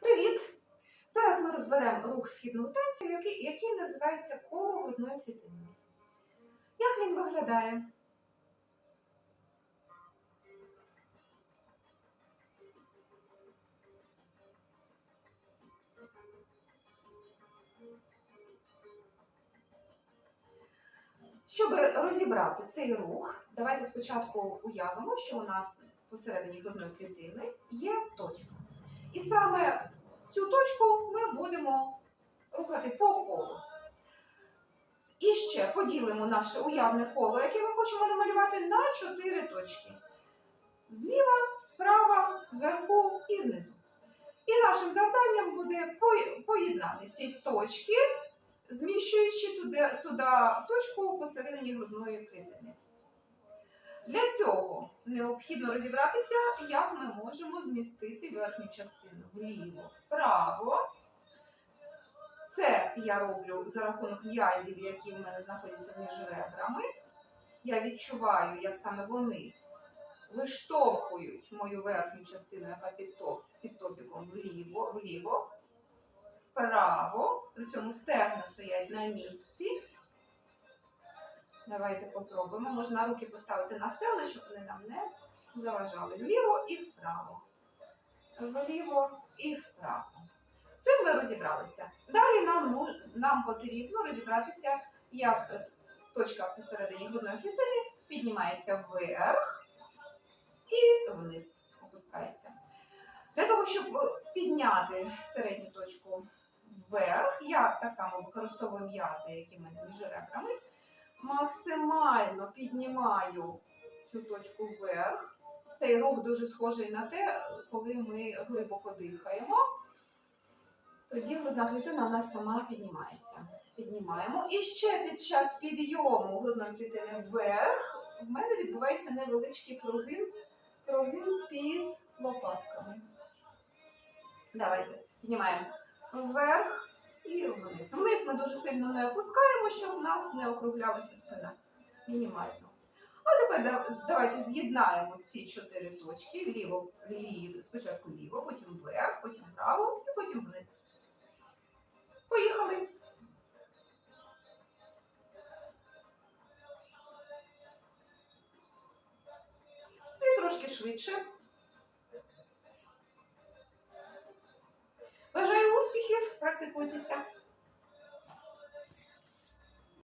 Привіт! Зараз ми розберемо рух східного танця, який, який називається коло грудною клітиною. Як він виглядає? Щоб розібрати цей рух, давайте спочатку уявимо, що у нас посередині грудної клітини є точка. І саме цю точку ми будемо рухати по колу. І ще поділимо наше уявне коло, яке ми хочемо намалювати, на чотири точки: зліва, справа, вверху і внизу. І нашим завданням буде поєднати ці точки, зміщуючи туди, туди точку посередині грудної клітини. Для цього необхідно розібратися, як ми можемо змістити верхню частину вліво, вправо. Це я роблю за рахунок м'язів, які в мене знаходяться між ребрами. Я відчуваю, як саме вони виштовхують мою верхню частину, яка під, топ, під топіком вліво, вліво, вправо. При цьому стегна стоять на місці. Давайте попробуємо. Можна руки поставити на стели, щоб вони нам не заважали. Вліво і вправо. Вліво і вправо. З цим ми розібралися. Далі нам, нам потрібно розібратися, як е, точка посередині грудної клітини піднімається вверх і вниз опускається. Для того, щоб е, підняти середню точку вверх, я так само використовую м'язи, які в мене між ребрами максимально піднімаю цю точку вверх. Цей рух дуже схожий на те, коли ми глибоко дихаємо. Тоді грудна клітина у нас сама піднімається. Піднімаємо. І ще під час підйому грудної клітини вверх в мене відбувається невеличкий прогин, прогин під лопатками. Давайте піднімаємо вверх і вниз. Вниз ми дуже сильно не опускаємо, щоб в нас не округлялася спина. Мінімально. А тепер давайте з'єднаємо ці чотири точки: ліво, ліво, спочатку ліво, потім вверх, потім вправо і потім вниз. Поїхали. І трошки швидше. Практикуйтеся.